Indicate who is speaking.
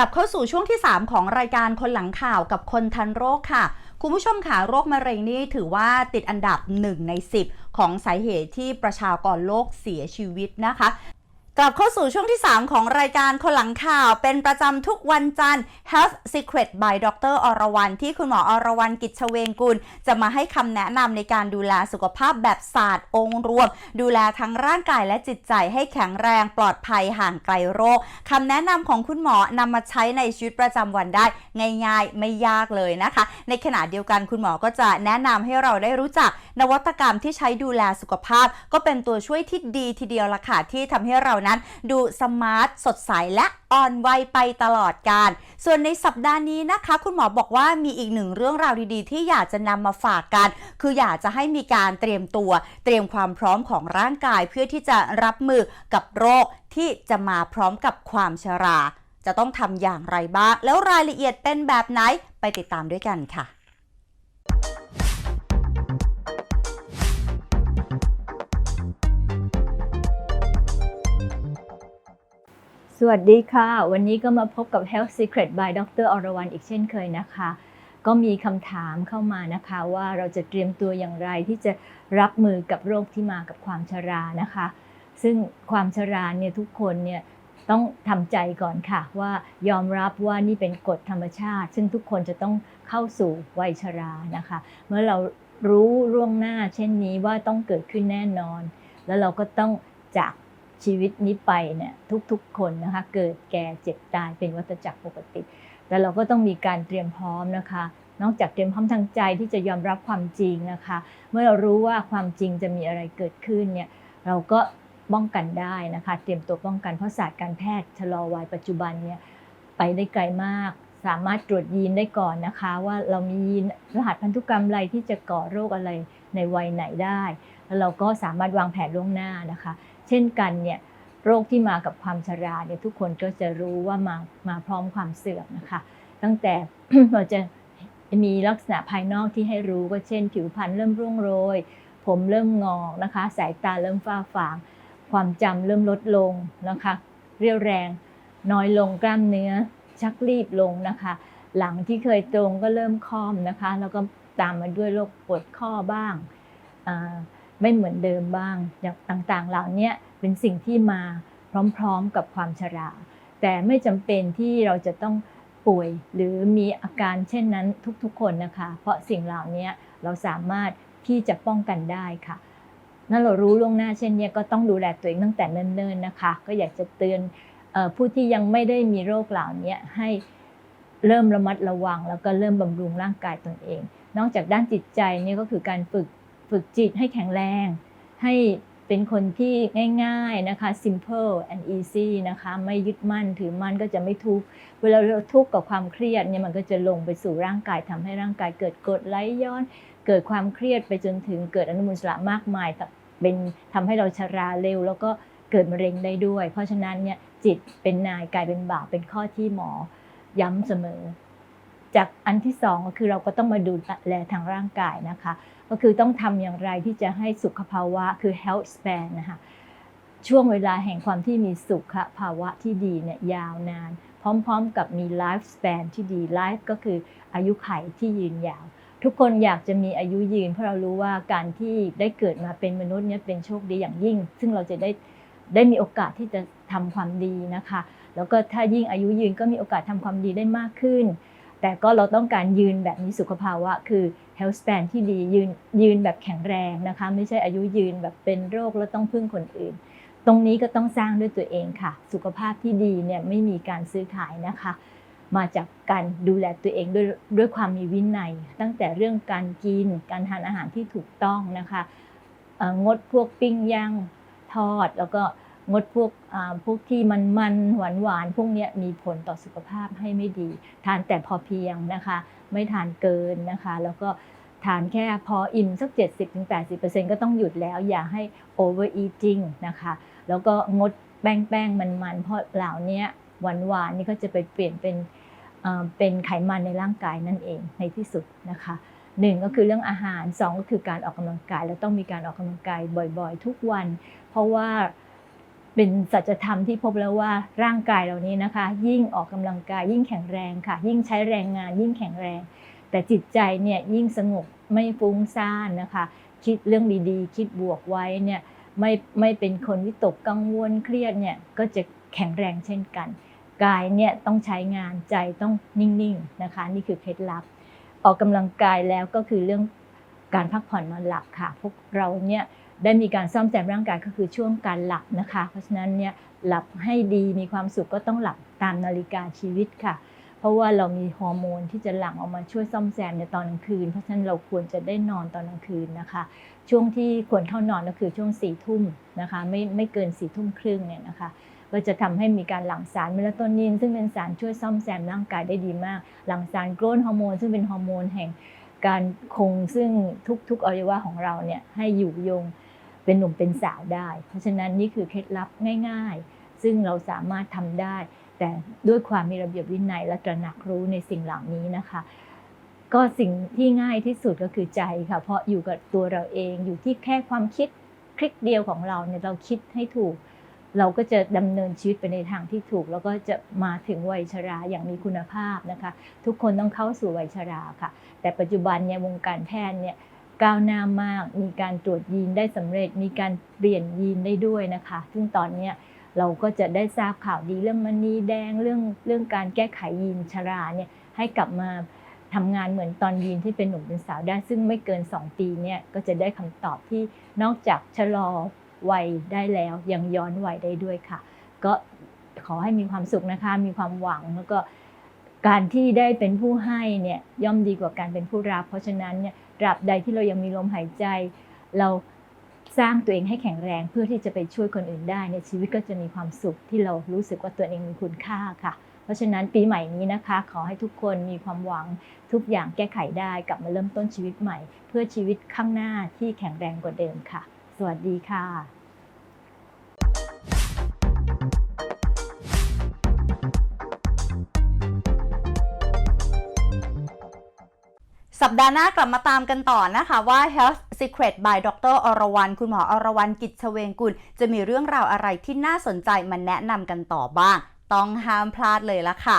Speaker 1: กลับเข้าสู่ช่วงที่ 3 ของรายการคนหลังข่าวกับคนทันโรคค่ะ คุณผู้ชมค่ะโรคมะเร็งนี่ถือว่าติดอันดับ 1 ใน 10 ของสาเหตุที่ประชากรโลกเสียชีวิตนะคะ กลับเข้าสู่ช่วงที่ 3 ของรายการคนหลังข่าวเป็นประจำทุกวันจันทร์ Health Secret by ดรอรวรรณที่คุณหมออรวรรณกิจเวงกุล จะมาให้คำแนะนำในการดูแลสุขภาพแบบศาสตร์องค์รวม ดูแลทั้งร่างกายและจิตใจให้แข็งแรงปลอดภัยห่างไกลโรคคำแนะนำของคุณหมอนำมาใช้ในชีวิตประจำวันได้ ง่ายๆ ไม่ยากเลยนะคะ ในขณะเดียวกันคุณหมอก็จะแนะนำให้เราได้รู้จัก นวัตกรรมที่ใช้ดูแลสุขภาพ ก็เป็นตัวช่วยที่ดีทีเดียวละค่ะที่ทำให้เรานั้นดูสมาร์ทสดใสและอ่อนวัยไปตลอดการ ส่วนในสัปดาห์นี้นะคะ คุณหมอบอกว่ามีอีกหนึ่งเรื่องราวดีๆ ที่อยากจะนำมาฝากกัน คืออยากจะให้มีการเตรียมตัว เตรียมความพร้อมของร่างกายเพื่อที่จะรับมือกับโรคที่จะมาพร้อมกับความชรา จะต้องทำอย่างไรบ้าง แล้วรายละเอียดเป็นแบบไหนไปติดตามด้วยกันค่ะ
Speaker 2: สวัสดีค่ะ วันนี้ก็มาพบกับ Health Secret by ดรอรวรรณอีกเช่นเคยนะคะ ก็มีคำถามเข้ามานะคะว่าเราจะเตรียมตัวอย่างไรที่จะรับมือกับโรคที่มากับความชรานะคะ ซึ่งความชราเนี่ยทุกคนเนี่ยต้องทำใจก่อนค่ะ ว่ายอมรับว่านี่เป็นกฎธรรมชาติ ซึ่งทุกคนจะต้องเข้าสู่วัยชรานะคะ เมื่อเรารู้ล่วงหน้าเช่นนี้ว่าต้องเกิดขึ้นแน่นอน แล้วเราก็ต้องจาก ชีวิตนี้ไปเนี่ยทุกๆคนนะคะเกิดแก่เจ็บตายเป็นวัฏจักรปกติ แต่เราก็ต้องมีการเตรียมพร้อมนะคะ นอกจากเตรียมพร้อมทางใจที่จะยอมรับความจริงนะคะ เมื่อเรารู้ว่าความจริงจะมีอะไรเกิดขึ้นเนี่ยเราก็ป้องกันได้นะคะ เตรียมตัวป้องกันเพราะศาสตร์การแพทย์ชะลอวัยปัจจุบันเนี่ยไปได้ไกลมาก สามารถตรวจยีนได้ก่อนนะคะ ว่าเรามียีนรหัสพันธุกรรมอะไรที่จะก่อโรคอะไรในวัยไหนได้แล้วเราก็สามารถวางแผนล่วงหน้านะคะ เช่นกันเนี่ยโรคที่มากับความชราเนี่ยทุกคนก็จะรู้ว่ามามาพร้อมความเสื่อมนะคะ ตั้งแต่เราจะมีลักษณะภายนอกที่ให้รู้ก็เช่น ผิวพรรณเริ่มร่วงโรย ผมเริ่มงอกนะคะ สายตาเริ่มฝ้าฟาง ความจำเริ่มลดลงนะคะ เรียวแรง น้อยลงกล้ามเนื้อ ชักรีบลงนะคะ หลังที่เคยตรงก็เริ่มค่อมนะคะ แล้วก็ตามมาด้วยโรคปวดข้อบ้างอ่า ไม่เหมือนเดิมบ้างอย่างต่างๆ เหล่านี้เป็นสิ่งที่มาพร้อมๆกับความชรา แต่ไม่จำเป็นที่เราจะต้องป่วยหรือมีอาการเช่นนั้นทุกๆ คนนะคะ เพราะสิ่งเหล่านี้เราสามารถที่จะป้องกันได้ค่ะนั่นเรารู้ล่วงหน้าเช่นนี้ก็ต้องดูแลตัวเองตั้งแต่เนิ่นๆนะคะ ก็อยากจะเตือนออผู้ที่ยังไม่ได้มีโรคเหล่านี้ให้เริ่มระมัดระวัง แล้วก็เริ่มบำรุงร่างกายตนเอง นอกจากด้านจิตใจนี่ก็คือการฝึก ฝึกจิตให้แข็งแรง ให้เป็นคนที่ง่าย ๆนะคะ simple and easy นะคะ ไม่ยึดมั่นถือมั่นก็จะไม่ทุกข์ เวลาเราทุกข์กับความเครียดเนี่ยมันก็จะลงไปสู่ร่างกายทำให้ร่างกายเกิดกรดไหลย้อน เกิดความเครียดไปจนถึงเกิดอนุมูลอิสระมากมายเป็นทำให้เราชราเร็ว แล้วก็เกิดมะเร็งได้ด้วย เพราะฉะนั้นเนี่ยจิตเป็นนายกลายเป็นบ่าวเป็นข้อที่หมอย้ำเสมอ จากอันที่สองก็คือเราก็ต้องมาดูแลทางร่างกายนะคะ ก็คือต้องทำอย่างไรที่จะให้สุขภาวะคือ health span นะคะช่วงเวลาแห่งความที่มีสุขภาวะที่ดีเนี่ยยาวนาน พร้อมๆกับมี life span ที่ดี life ก็คืออายุไขที่ยืนยาว ทุกคนอยากจะมีอายุยืน เพราะเรารู้ว่าการที่ได้เกิดมาเป็นมนุษย์เนี่ยเป็นโชคดีอย่างยิ่ง ซึ่งเราจะได้ได้มีโอกาสที่จะทำความดีนะคะ แล้วก็ถ้ายิ่งอายุยืนก็มีโอกาสทำความดีได้มากขึ้น แต่ก็เราต้องการยืนแบบมีสุขภาวะ คือ health span ที่ดียืนยืนแบบแข็งแรงนะคะ ไม่ใช่อายุยืนแบบเป็นโรคแล้วต้องพึ่งคนอื่น ตรงนี้ก็ต้องสร้างด้วยตัวเองค่ะ สุขภาพที่ดีเนี่ยไม่มีการซื้อขายนะคะ มาจากการดูแลตัวเองด้วยด้วยความมีวินัย ตั้งแต่เรื่องการกิน การทานอาหารที่ถูกต้องนะคะงดพวกปิ้งย่างทอดแล้วก็ งดพวกพวกที่มันมันหวานหวานๆพวกนี้มีผลต่อสุขภาพให้ไม่ดี ทานแต่พอเพียงนะคะ ไม่ทานเกินนะคะ แล้วก็ทานแค่พออิ่มสัก 70-80%ก็ต้องหยุดแล้ว อย่าให้ overeating นะคะ แล้วก็งดแป้งแป้งมันมันๆเพราะเหล่านี้หวานหวานๆนี่ก็จะไปเปลี่ยนเป็นเป็นไขมันในร่างกายนั่นเองในที่สุดนะคะหนึ่งก็คือเรื่องอาหารสองก็คือการออกกำลังกาย แล้วต้องมีการออกกำลังกายบ่อยๆ ทุกวัน เพราะว่า เป็นสัจธรรมที่พบแล้วว่าร่างกายเหล่านี้นะคะ ยิ่งออกกำลังกายยิ่งแข็งแรงค่ะ ยิ่งใช้แรงงานยิ่งแข็งแรง แต่จิตใจเนี่ยยิ่งสงบไม่ฟุ้งซ่านนะคะ คิดเรื่องดีๆ คิดบวกไว้เนี่ยไม่ไม่เป็นคนวิตกกังวลเครียดเนี่ยก็จะแข็งแรงเช่นกัน กายเนี่ยต้องใช้งานใจต้องนิ่งๆนะคะ นี่คือเคล็ดลับ ออกกำลังกายแล้วก็คือเรื่องการพักผ่อนนอนหลับค่ะ พวกเราเนี่ย ได้มีการซ่อมแซมร่างกายก็คือช่วงการหลับนะคะ เพราะฉะนั้นเนี่ยหลับให้ดีมีความสุขก็ต้องหลับตามนาฬิกาชีวิตค่ะ เพราะว่าเรามีฮอร์โมนที่จะหลั่งออกมาช่วยซ่อมแซมในตอนกลางคืน เพราะฉะนั้นเราควรจะได้นอนตอนกลางคืนนะคะ ช่วงที่ควรเข้านอนก็คือช่วงสี่ทุ่มนะคะไม่ไม่เกินสี่ทุ่มครึ่งเนี่ยนะคะก็จะทำให้มีการหลั่งสารเมลาโทนิน ซึ่งเป็นสารช่วยซ่อมแซมร่างกายได้ดีมาก หลั่งสารโกรทฮอร์โมนซึ่งเป็นฮอร์โมนแห่งการคงซึ่งทุกๆอวัยวะของเราเนี่ยให้อยู่ยง เป็นหนุ่มเป็นสาวได้ เพราะฉะนั้นนี่คือเคล็ดลับง่าย ๆ ซึ่งเราสามารถทำได้ แต่ด้วยความมีระเบียบวินัยและตระหนักรู้ในสิ่งเหล่านี้นะคะ ก็สิ่งที่ง่ายที่สุดก็คือใจค่ะเพราะอยู่กับตัวเราเองอยู่ที่แค่ความคิดคลิกเดียวของเราเนี่ยเราคิดให้ถูก เราก็จะดำเนินชีวิตไปในทางที่ถูก แล้วก็จะมาถึงวัยชราอย่างมีคุณภาพนะคะ ทุกคนต้องเข้าสู่วัยชราค่ะ แต่ปัจจุบันเนี่ยวงการแพทย์เนี่ย ก้าวหน้ามาก มีการตรวจยีนได้สำเร็จ มีการเปลี่ยนยีนได้ด้วยนะคะ ซึ่งตอนนี้เราก็จะได้ทราบข่าวดีเรื่องมณีแดงเรื่องเรื่องการแก้ไขยีนชราเนี่ยให้กลับมาทำงานเหมือนตอนยีนที่เป็นหนุ่มเป็นสาวได้ ซึ่งไม่เกิน 2 ปีเนี่ยก็จะได้คำตอบที่นอกจากชะลอวัยได้แล้วยังย้อนวัยได้ด้วยค่ะ ก็ขอให้มีความสุขนะคะ มีความหวังแล้วก็การที่ได้เป็นผู้ให้เนี่ยย่อมดีกว่าการเป็นผู้รับ เพราะฉะนั้นเนี่ย ตราบใดที่เรายังมีลมหายใจ เราสร้างตัวเองให้แข็งแรงเพื่อที่จะไปช่วยคนอื่นได้เนี่ยชีวิตก็จะมีความสุขที่เรารู้สึกว่าตัวเองมีคุณค่าค่ะ เพราะฉะนั้นปีใหม่นี้นะคะ ขอให้ทุกคนมีความหวังทุกอย่างแก้ไขได้กลับมาเริ่มต้นชีวิตใหม่ เพื่อชีวิตข้างหน้าที่แข็งแรงกว่าเดิมค่ะ สวัสดีค่ะ
Speaker 1: สัปดาห์หน้ากลับมาตามกันต่อนะคะว่า Health Secret by ดรอรวรรณคุณหมออรวรรณกิจเชเวงกุล จะมีเรื่องราวอะไรที่น่าสนใจมาแนะนำกันต่อบ้าง ต้องห้ามพลาดเลยละค่ะ